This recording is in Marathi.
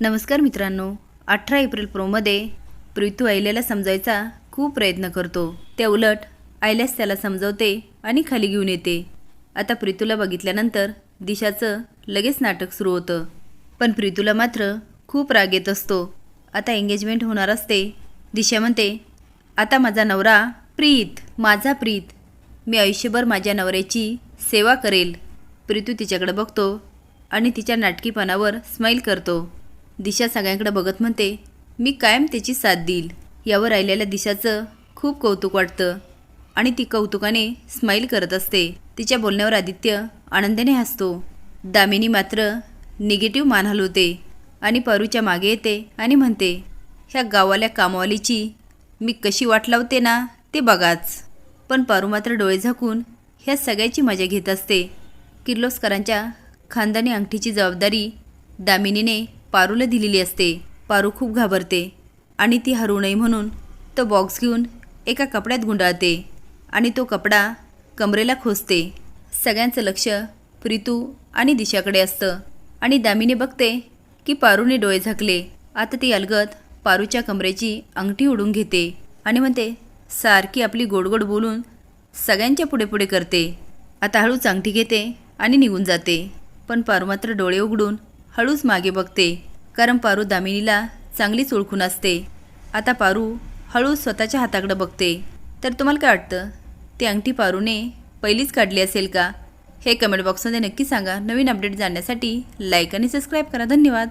नमस्कार मित्रांनो अठरा एप्रिल प्रोमध्ये प्रीतू आयल्याला समजायचा खूप प्रयत्न करतो. त्या उलट आयल्यास त्याला समजवते आणि खाली घेऊन येते. आता प्रीतूला बघितल्यानंतर दिशाचं लगेच नाटक सुरू होतं. पण प्रीतूला मात्र खूप राग येत असतो. आता एंगेजमेंट होणार असते. दिशा म्हणते आता माझा नवरा प्रीत माझा प्रीत. मी आयुष्यभर माझ्या नवऱ्याची सेवा करेल. प्रीतू तिच्याकडे बघतो आणि तिच्या नाटकीपणावर स्माईल करतो. दिशा सगळ्यांकडे बघत म्हणते मी कायम त्याची साथ देईल. यावर राहिलेल्या दिशाचं खूप कौतुक वाटतं आणि ती कौतुकाने स्माईल करत असते. तिच्या बोलण्यावर आदित्य आनंदाने हसतो. दामिनी मात्र निगेटिव्ह मान हलवते आणि पारूच्या मागे येते आणि म्हणते ह्या गावाल्या कामवालीची मी कशी वाट लावते ना ते बघाच. पण पारू मात्र डोळे झाकून ह्या सगळ्याची मजा घेत असते. किर्लोस्करांच्या खानदानी अंगठीची जबाबदारी दामिनीने पारूला दिलेली असते. पारू खूप घाबरते. आणि ती हरवू नये म्हणून तो बॉक्स घेऊन एका कपड्यात गुंडाळते. आणि तो कपडा कमरेला खोसते. सगळ्यांचं लक्ष प्रीतू आणि दिशाकडे असतं. आणि दामिनी बघते की पारूने डोळे झाकले. आता ती अलगत पारूच्या कमरेची अंगठी उडून घेते आणि म्हणते सारखी आपली गोडगोड बोलून सगळ्यांच्या पुढे पुढे करते. आता हळूच अंगठी घेते आणि निघून जाते. पण पारू मात्र डोळे उघडून हळूच मागे बघते. कारण पारू दामिनीला चांगलीच ओळखून असते. आता पारू हळू स्वतःच्या हाताकडं बघते. तर तुम्हाला काय वाटतं? ती अंगठी पारूने पहिलीच काढली असेल का? हे कमेंट बॉक्समध्ये नक्की सांगा. नवीन अपडेट जाणण्यासाठी लाईक आणि सबस्क्राईब करा. धन्यवाद.